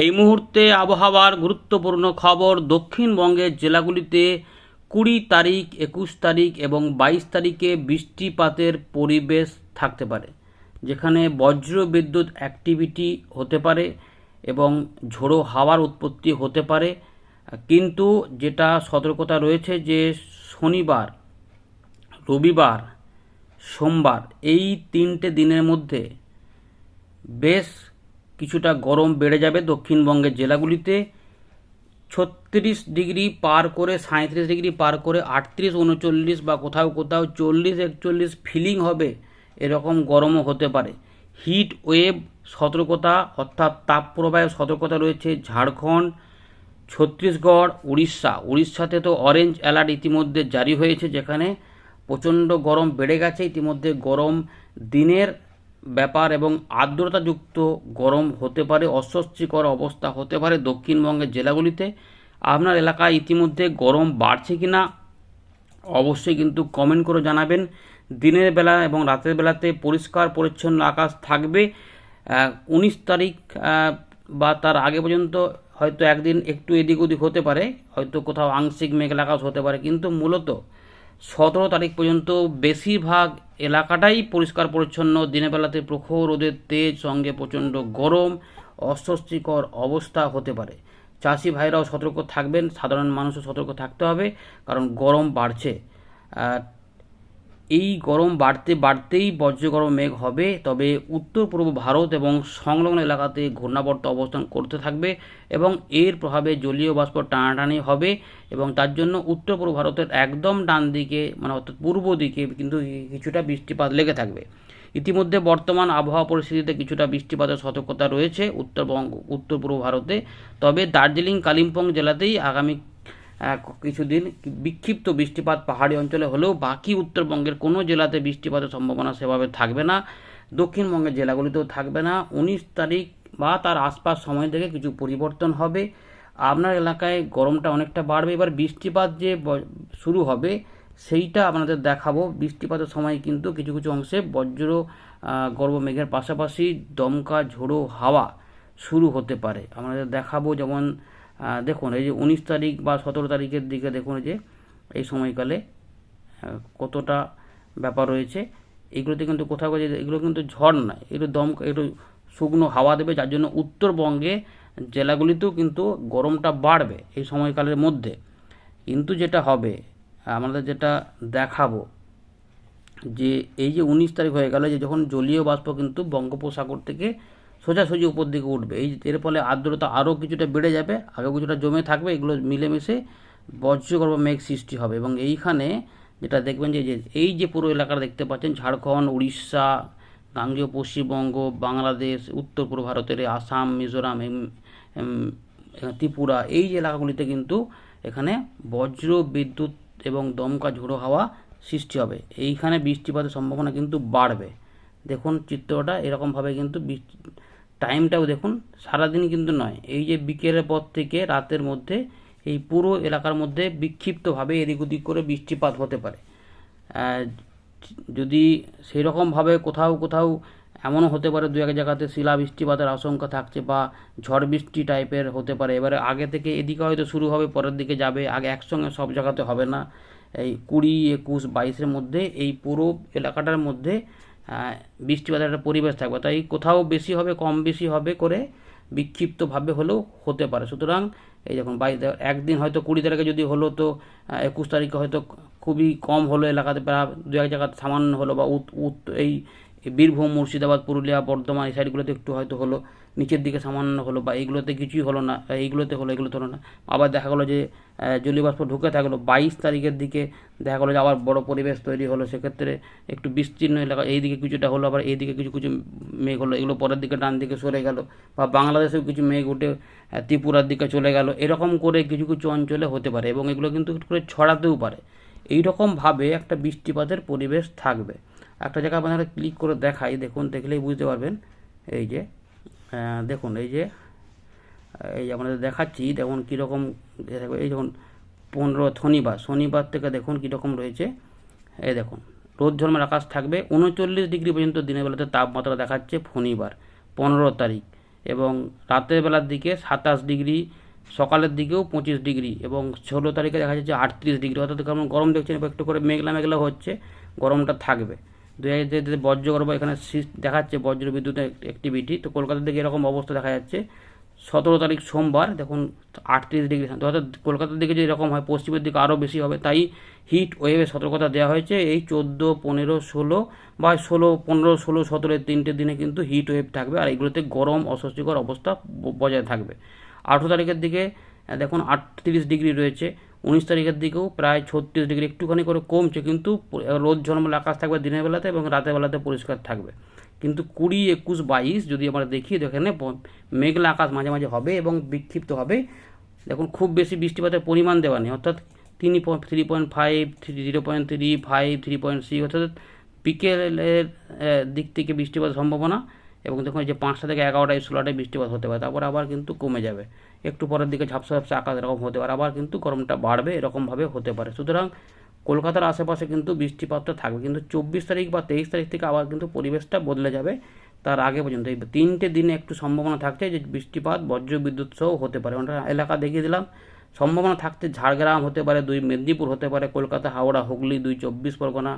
এই মুহূর্তে আবহাওয়ার গুরুত্বপূর্ণ খবর দক্ষিণবঙ্গের জেলাগুলিতে কুড়ি তারিখ, একুশ তারিখ এবং বাইশ তারিখে বৃষ্টিপাতের পরিবেশ থাকতে পারে, যেখানে বজ্র বিদ্যুৎ অ্যাক্টিভিটি হতে পারে এবং ঝোড়ো হাওয়ার উৎপত্তি হতে পারে। কিন্তু যেটা সতর্কতা রয়েছে যে শনিবার, রবিবার, সোমবার এই তিনটে দিনের মধ্যে বেশ কিছুটা গরম বেড়ে যাবে দক্ষিণবঙ্গের জেলাগুলিতে। ছত্রিশ ডিগ্রি পার করে সাঁত্রিশ ডিগ্রি পার করে আটত্রিশ, উনচল্লিশ বা কোথাও কোথাও চল্লিশ, একচল্লিশ ফিলিং হবে, এরকম গরমও হতে পারে। হিট ওয়েভ সতর্কতা, অর্থাৎ তাপপ্রবাহের সতর্কতা রয়েছে ঝাড়খণ্ড, ছত্তিশগড়, উড়িষ্যা। উড়িষ্যাতে তো অরেঞ্জ অ্যালার্ট ইতিমধ্যে জারি হয়েছে, যেখানে প্রচণ্ড গরম বেড়ে গেছে। ইতিমধ্যে গরম দিনের ব্যাপার এবং আর্দ্রতাযুক্ত গরম হতে পারে, অস্বস্তিকর অবস্থা হতে পারে দক্ষিণবঙ্গের জেলাগুলিতে। আপনার এলাকায় ইতিমধ্যে গরম বাড়ছে কি না অবশ্যই কিন্তু কমেন্ট করে জানাবেন। দিনের বেলা এবং রাতের বেলাতে পরিষ্কার পরিচ্ছন্ন আকাশ থাকবে। উনিশ তারিখ বা তার আগে পর্যন্ত হয়তো একদিন একটু এদিক ওদিক হতে পারে, হয়তো কোথাও আংশিক মেঘলা আকাশ হতে পারে। কিন্তু মূলত সতেরো তারিখ পর্যন্ত বেশিরভাগ এলাকাটাই পরিষ্কার পরিচ্ছন্ন। দিনের বেলাতে প্রখর রোদের তেজ, সঙ্গে প্রচণ্ড গরম, অস্বস্তিকর অবস্থা হতে পারে। চাষি ভাইরাও সতর্ক থাকবেন। সাধারণ মানুষও সতর্ক থাকতে হবে, কারণ গরম বাড়ছে। এই গরম বাড়তে বাড়তেই বজ্র গরম মেঘ হবে। তবে উত্তর, পূর্ব ভারত এবং সংলগ্ন এলাকাতে ঘূর্ণাবর্ত অবস্থান করতে থাকবে এবং এর প্রভাবে জলীয় বাষ্প টানাটানি হবে এবং তার জন্য উত্তর, পূর্ব ভারতের একদম ডান দিকে মানে অর্থাৎ পূর্ব দিকে কিন্তু কিছুটা বৃষ্টিপাত লেগে থাকবে। ইতিমধ্যে বর্তমান আবহাওয়া পরিস্থিতিতে কিছুটা বৃষ্টিপাতের সতর্কতা রয়েছে উত্তরবঙ্গ, উত্তর, পূর্ব ভারতে। তবে দার্জিলিং, কালিম্পং জেলাতেই আগামী কিছুদিন বিক্ষিপ্ত বৃষ্টিপাত পাহাড়ি অঞ্চলে হলেও বাকি উত্তরবঙ্গের কোনো জেলাতে বৃষ্টিপাতের সম্ভাবনা সেভাবে থাকবে না। দক্ষিণবঙ্গের জেলাগুলিতেও থাকবে না। উনিশ তারিখ বা তার আশপাশ সময় থেকে কিছু পরিবর্তন হবে। আপনার এলাকায় গরমটা অনেকটা বাড়বে। এবার বৃষ্টিপাত যে শুরু হবে, সেইটা আপনাদের দেখাবো। বৃষ্টিপাতের সময় কিন্তু কিছু কিছু অংশে বজ্র গর্ভ মেঘের পাশাপাশি দমকা, ঝোড়ো হাওয়া শুরু হতে পারে। আমাদের দেখাবো যেমন দেখুন, এই যে উনিশ তারিখ বা সতেরো তারিখের দিকে দেখুন যে এই সময়কালে কতটা ব্যাপার রয়েছে। এগুলোতে কিন্তু কোথাও এগুলো কিন্তু ঝড় নয়, এগুলো দম একটু শুকনো হাওয়া দেবে, যার জন্য উত্তরবঙ্গে জেলাগুলিতেও কিন্তু গরমটা বাড়বে এই সময়কালের মধ্যে। কিন্তু যেটা হবে আমাদের যেটা দেখাবো, যে এই যে উনিশ তারিখ হয়ে গেল, যে যখন জলীয় বাষ্প কিন্তু বঙ্গোপসাগর থেকে সোজাসুজি উপর দিকে উঠবে। এই এর ফলে আর্দ্রতা আরও কিছুটা বেড়ে যাবে আগে কিছুটা জমে থাকবে, এগুলো মিলেমিশে বজ্রগর্ভ মেঘ সৃষ্টি হবে। এবং এইখানে যেটা দেখবেন যে এই যে পুরো এলাকা দেখতে পাচ্ছেন, ঝাড়খণ্ড, উড়িষ্যা, গাঙ্গেয় পশ্চিমবঙ্গ, বাংলাদেশ উত্তর পূর্ব ভারতের আসাম, মিজোরাম ত্রিপুরা, এই যে এলাকাগুলিতে কিন্তু এখানে বজ্র, বিদ্যুৎ এবং দমকা ঝোড়ো হাওয়া সৃষ্টি হবে। এইখানে বৃষ্টিপাতের সম্ভাবনা কিন্তু বাড়বে। দেখুন চিত্রটা, এরকমভাবে কিন্তু বৃষ্টি টাইমটাও দেখুন সারাদিন কিন্তু নয়। এই যে বিকেলের পর থেকে রাতের মধ্যে, এই পুরো এলাকার মধ্যে বিক্ষিপ্তভাবে এদিক ওদিক করে বৃষ্টিপাত হতে পারে। যদি সেই রকমভাবে কোথাও কোথাও এমনও হতে পারে দু এক জায়গাতে শিলা বৃষ্টিপাতের আশঙ্কা থাকছে বা ঝড় বৃষ্টি টাইপের হতে পারে। এবারে আগে থেকে এদিকে হয়তো শুরু হবে, পরের দিকে যাবে, আগে একসঙ্গে সব জায়গাতে হবে না। এই কুড়ি, একুশ, বাইশের মধ্যে এই পুরো এলাকাটার মধ্যে বৃষ্টিপাতের একটা পরিবেশ থাকবে। তাই কোথাও বেশি হবে, কম বেশি হবে করে বিক্ষিপ্তভাবে হলেও হতে পারে। সুতরাং এই যখন বাইশ একদিন হয়তো কুড়ি তারিখে যদি হলো তো একুশ তারিখে হয়তো খুবই কম হলো এলাকাতে, প্রায় দু এক জায়গাতে সামান্য হলো বা এই বীরভূম মুর্শিদাবাদ পুরুলিয়া বর্ধমান এই সাইডগুলোতে একটু হয়তো হলো। নিচের দিকে সামান্য হলো বা এইগুলোতে কিছুই হলো না এইগুলোতে হলো এগুলোতে হলো না। আবার দেখা গেলো যে আহ, জলীয় বাষ্প ঢুকে থাকল বাইশ তারিখের দিকে দেখা গেলো যে আবার বড় পরিবেশ তৈরি হলো। সেক্ষেত্রে একটু বিস্তীর্ণ এলাকা এইদিকে কিছুটা হলো আবার এইদিকে কিছু কিছু মেঘ হলো। এগুলো পরের দিকে ডান দিকে সরে গেল বা বাংলাদেশেও কিছু মেঘ উঠে ত্রিপুরার দিকে চলে গেল। এরকম করে কিছু কিছু অঞ্চলে হতে পারে এবং এগুলো কিন্তু করে ছড়াতেও পারে। এই রকমভাবে একটা বৃষ্টিপাতের পরিবেশ থাকবে। একটা জায়গায় আপনারা ক্লিক করে দেখাই, দেখুন, দেখলেই বুঝতে পারবেন। এই যে দেখুন, এই যে এই যে আপনাদের দেখাচ্ছি, দেখুন কীরকম, এই দেখুন পনেরো শনিবার শনিবার থেকে দেখুন কীরকম রয়েছে। এই দেখুন, রোদ ঝলমের আকাশ থাকবে, উনচল্লিশ ডিগ্রি পর্যন্ত দিনের বেলাতে তাপমাত্রা দেখাচ্ছে শনিবার, পনেরো তারিখ। এবং রাতের বেলার দিকে সাতাশ ডিগ্রি, সকালের দিকেও পঁচিশ ডিগ্রি এবং ষোলো তারিখে দেখা যাচ্ছে আটত্রিশ ডিগ্রি। অর্থাৎ কেমন গরম দেখছেন, একটু করে মেঘলা মেঘলা হচ্ছে, গরমটা থাকবে। দু হাজার বজ্র গরম এখানে দেখাচ্ছে বজ্র বিদ্যুৎ অ্যাক্টিভিটি তো কলকাতার দিকে এরকম অবস্থা দেখা যাচ্ছে। সতেরো তারিখ সোমবার, দেখুন, আটত্রিশ ডিগ্রি অর্থাৎ কলকাতার দিকে যদি এরকম হয়, পশ্চিমের দিকে আরও বেশি হবে, তাই হিট ওয়েভের সতর্কতা দেওয়া হয়েছে। এই চোদ্দ, পনেরো, ষোলো বা ষোলো, পনেরো, ষোলো, সতেরো তিনটে দিনে কিন্তু হিট ওয়েভ থাকবে আর এগুলোতে গরম, অস্বস্তিকর অবস্থা বজায় থাকবে। আঠেরো তারিখের দিকে দেখুন, আটত্রিশ ডিগ্রি রয়েছে। উনিশ তারিখের দিকেও প্রায় ছত্রিশ ডিগ্রি একটুখানি করে কমছে, কিন্তু রোদ ঝলমল আকাশ থাকবে দিনের বেলাতে এবং রাতের বেলাতে পরিষ্কার থাকবে। কিন্তু কুড়ি একুশ বাইশ যদি আমরা দেখি এখানে মেঘলা আকাশ মাঝে মাঝে হবে এবং বিক্ষিপ্ত হবে। দেখুন, খুব বেশি বৃষ্টিপাতের পরিমাণ দেওয়া নেই, অর্থাৎ তিন three point five, three, zero point three, five, three point six, অর্থাৎ বিকেলের দিক থেকে বৃষ্টিপাতের সম্ভাবনা এবং দেখুন যে পাঁচটা থেকে এগারোটায় ষোলোটায় বৃষ্টিপাত হতে পারে, তারপর আবার কিন্তু কমে যাবে। একটু পরের দিকে ঝাপসা ঝাপসা আকাশ এরকম হতে পারে, আবার কিন্তু গরমটা বাড়বে এরকমভাবে হতে পারে। সুতরাং কলকাতার আশেপাশে কিন্তু বৃষ্টিপাতটা থাকবে, কিন্তু চব্বিশ তারিখ বা তেইশ তারিখ থেকে আবার কিন্তু পরিবেশটা বদলে যাবে তার আগে পর্যন্ত। এই তিনটে দিনে একটু সম্ভাবনা থাকছে যে বৃষ্টিপাত বজ্র বিদ্যুৎ সহ হতে পারে। আমরা এলাকা দেখিয়ে দিলাম, সম্ভাবনা থাকতে ঝাড়গ্রাম হতে পারে, দুই মেদিনীপুর হতে পারে, কলকাতা, হাওড়া, হুগলি, দুই চব্বিশ পরগনা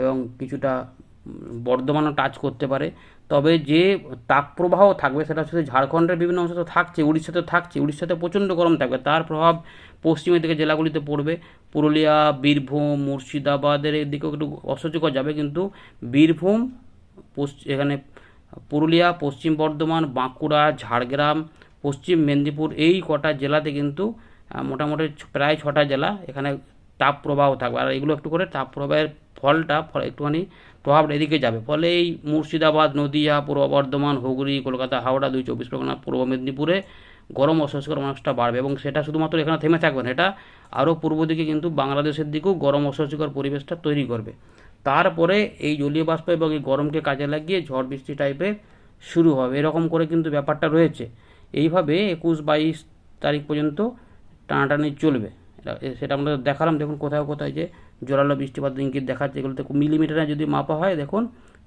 এবং কিছুটা বর্ধমানও টাচ করতে পারে। তবে যে তাপপ্রবাহ থাকবে সেটা শুধু ঝাড়খণ্ডের বিভিন্ন অংশে তো থাকছে, উড়িষ্যাতে থাকছে, উড়িষ্যাতে প্রচণ্ড গরম থাকবে। তার প্রভাব পশ্চিমের দিকে জেলাগুলিতে পড়বে। পুরুলিয়া, বীরভূম, মুর্শিদাবাদের এদিকেও একটু অসহ্যকর যাবে, কিন্তু বীরভূম এখানে পুরুলিয়া, পশ্চিম বর্ধমান, বাঁকুড়া, ঝাড়গ্রাম, পশ্চিম মেদিনীপুর এই কটা জেলাতে কিন্তু মোটামুটি প্রায় ছটা জেলা এখানে তাপ প্রবাহ থাকবে। আর এগুলো একটু করে তাপ প্রবাহের ফলটা ফল একটুখানি প্রভাবটা এদিকে যাবে। ফলে এই মুর্শিদাবাদ, নদীয়া, পূর্ব বর্ধমান, হুগলি, কলকাতা, হাওড়া, দুই চব্বিশ পরগনা, পূর্ব মেদিনীপুরে গরম অস্বস্তিকর মানুষটা বাড়বে এবং সেটা শুধুমাত্র এখানে থেমে থাকবে না, এটা আরও পূর্ব দিকে কিন্তু বাংলাদেশের দিকেও গরম অস্বস্তিকর পরিবেশটা তৈরি করবে। তারপরে এই জলীয় বাষ্প এবং এই গরমকে কাজে লাগিয়ে ঝড় বৃষ্টি টাইপের শুরু হবে। এরকম করে কিন্তু ব্যাপারটা রয়েছে। এইভাবে একুশ বাইশ তারিখ পর্যন্ত টানাটানি চলবে। সেটা আমরা দেখালাম, দেখুন কোথাও কোথায় যে জোরালো বৃষ্টিপাত ইঙ্গিত দেখাচ্ছে, এগুলোতে মিলিমিটারে যদি মাপা হয়, দেখুন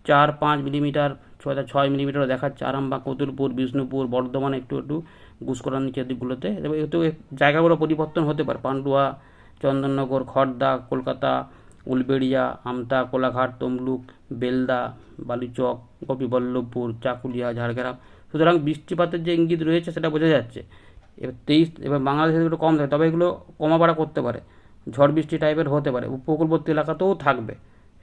চার, পাঁচ মিলিমিটার ছয় ছয় মিলিমিটারও দেখাচ্ছে, আরামবাগ, কতুলপুর, বিষ্ণুপুর, বর্ধমান একটু একটু গুসকরার নিচের দিকগুলোতে। এতে জায়গাগুলো পরিবর্তন হতে পারে, পান্ডুয়া, চন্দননগর খড়দা কলকাতা, উলবেড়িয়া, আমতা, কোলাঘাট, তমলুক, বেলদা, বালুচক, গোপীবল্লভপুর, চাকুলিয়া, ঝাড়গ্রাম। সুতরাং বৃষ্টিপাতের যে ইঙ্গিত রয়েছে, সেটা বোঝা যাচ্ছে। এবার তেইশ, এবার বাংলাদেশে একটু কম থাকে, তবে এগুলো কমা বাড়া করতে পারে। ঝড় বৃষ্টি টাইপের হতে পারে। উপকূলবর্তী এলাকাতেও থাকবে।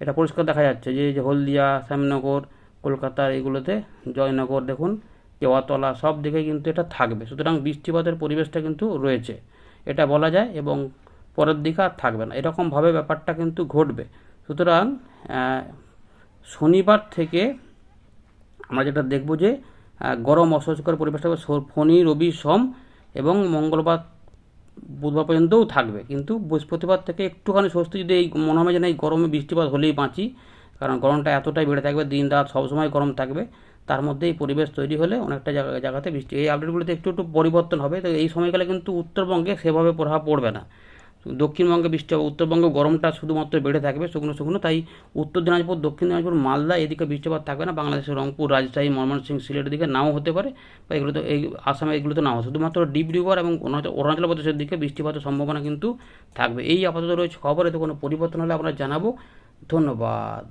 এটা পরিষ্কার দেখা যাচ্ছে যে হলদিয়া, শ্যামনগর, কলকাতার এগুলোতে, জয়নগর দেখুন, কেওয়াতলা সব দিকে কিন্তু এটা থাকবে। সুতরাং বৃষ্টিপাতের পরিবেশটা কিন্তু রয়েছে। এটা বলা যায় এবং পরের দিকে আর থাকবে না। এরকমভাবে ব্যাপারটা কিন্তু ঘটবে। সুতরাং শনিবার থেকে আমরা যেটা দেখব যে গরম অস্বস্তিকর পরিবেশটা শনি রবি, সোম এবং মঙ্গলবার, বুধবার পর্যন্তও থাকবে। কিন্তু বৃহস্পতিবার থেকে একটুখানি স্বস্তি যদি এই মনে হবে যেন এই গরমে বৃষ্টিপাত হলেই বাঁচি, কারণ গরমটা এতটাই বেড়ে থাকবে, দিন রাত সবসময় গরম থাকবে, তার মধ্যে এই পরিবেশ তৈরি হলে অনেকটা জায়গা জায়গাতে বৃষ্টি, এই আপডেটগুলোতে একটু একটু পরিবর্তন হবে। তো এই সময়কালে কিন্তু উত্তরবঙ্গে সেভাবে প্রভাব পড়বে না। দক্ষিণবঙ্গে বৃষ্টি হবে, উত্তরবঙ্গে গরমটা শুধুমাত্র বেড়ে থাকবে শুকনো শুকনো, তাই উত্তর দিনাজপুর, দক্ষিণ দিনাজপুর, মালদা, এদিকে বৃষ্টিপাত থাকবে না, বাংলাদেশের রংপুর, রাজশাহী ময়মনসিং সিলেটের দিকে নাও হতে পারে, বা এগুলো তো এই আসামে এগুলো তো নাও, শুধুমাত্র ডিপ এবং অরুণাচল প্রদেশের দিকে বৃষ্টিপাতের সম্ভাবনা কিন্তু থাকবে। এই আপাতত রয়েছে খবর, এতে কোনো পরিবর্তন হলে আমরা জানাব। ধন্যবাদ।